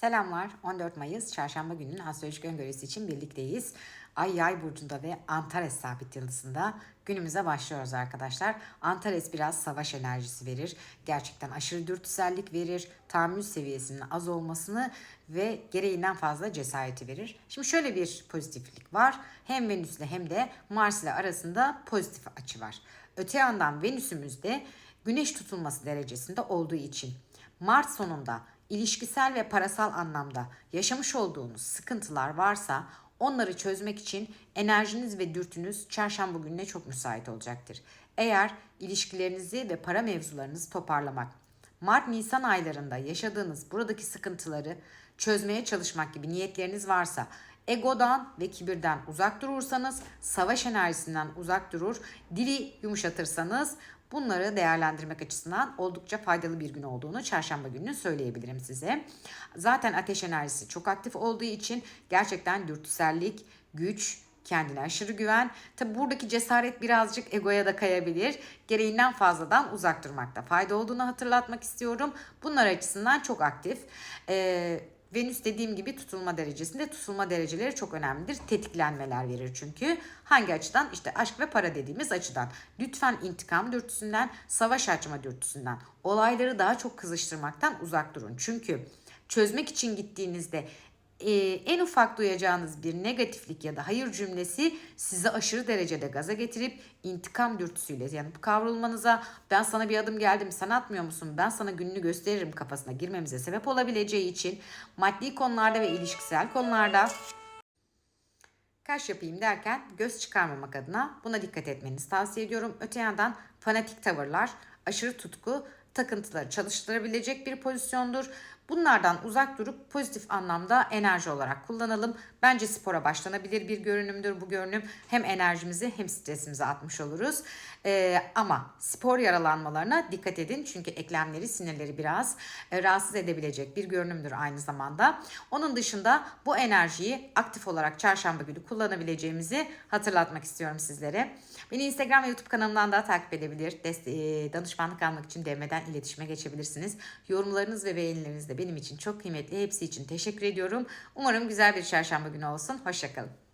Selamlar. 14 Mayıs Çarşamba gününün astrolojik öngörüsü için birlikteyiz. Ay Yay burcunda ve Antares sabit yıldızında günümüze başlıyoruz arkadaşlar. Antares biraz savaş enerjisi verir. Gerçekten aşırı dürtüsellik verir. Tahammül seviyesinin az olmasını ve gereğinden fazla cesareti verir. Şimdi şöyle bir pozitiflik var. Hem Venüs'le hem de Mars ile arasında pozitif açı var. Öte yandan Venüs'ümüzde güneş tutulması derecesinde olduğu için Mart sonunda ilişkisel ve parasal anlamda yaşamış olduğunuz sıkıntılar varsa onları çözmek için enerjiniz ve dürtünüz çarşamba gününe çok müsait olacaktır. Eğer ilişkilerinizi ve para mevzularınızı toparlamak, Mart-Nisan aylarında yaşadığınız buradaki sıkıntıları çözmeye çalışmak gibi niyetleriniz varsa egodan ve kibirden uzak durursanız, savaş enerjisinden uzak durur, dili yumuşatırsanız bunları değerlendirmek açısından oldukça faydalı bir gün olduğunu çarşamba gününü söyleyebilirim size. Zaten ateş enerjisi çok aktif olduğu için gerçekten dürtüsellik, güç, kendine aşırı güven. Tabi buradaki cesaret birazcık egoya da kayabilir. Gereğinden fazladan uzak durmakta fayda olduğunu hatırlatmak istiyorum. Bunlar açısından çok aktif. Ee, Venüs dediğim gibi tutulma derecesinde tutulma dereceleri çok önemlidir. Tetiklenmeler verir çünkü. Hangi açıdan? İşte aşk ve para dediğimiz açıdan. Lütfen intikam dürtüsünden, savaş açma dürtüsünden, olayları daha çok kızıştırmaktan uzak durun. Çünkü çözmek için gittiğinizde e, en ufak duyacağınız bir negatiflik ya da hayır cümlesi sizi aşırı derecede gaza getirip intikam dürtüsüyle yani kavrulmanıza ben sana bir adım geldim sen atmıyor musun ben sana gününü gösteririm kafasına girmemize sebep olabileceği için maddi konularda ve ilişkisel konularda kaş yapayım derken göz çıkarmamak adına buna dikkat etmenizi tavsiye ediyorum. Öte yandan fanatik tavırlar, aşırı tutku takıntıları çalıştırabilecek bir pozisyondur. Bunlardan uzak durup pozitif anlamda enerji olarak kullanalım. Bence spora başlanabilir bir görünümdür bu görünüm. Hem enerjimizi hem stresimizi atmış oluruz. Ee, ama spor yaralanmalarına dikkat edin. Çünkü eklemleri, sinirleri biraz e, rahatsız edebilecek bir görünümdür aynı zamanda. Onun dışında bu enerjiyi aktif olarak çarşamba günü kullanabileceğimizi hatırlatmak istiyorum sizlere. Beni Instagram ve YouTube kanalımdan da takip edebilir. Deste- e, danışmanlık almak için DM'den iletişime geçebilirsiniz. Yorumlarınız ve beğenileriniz de benim için çok kıymetli. Hepsi için teşekkür ediyorum. Umarım güzel bir çarşamba günü olsun. Hoşçakalın.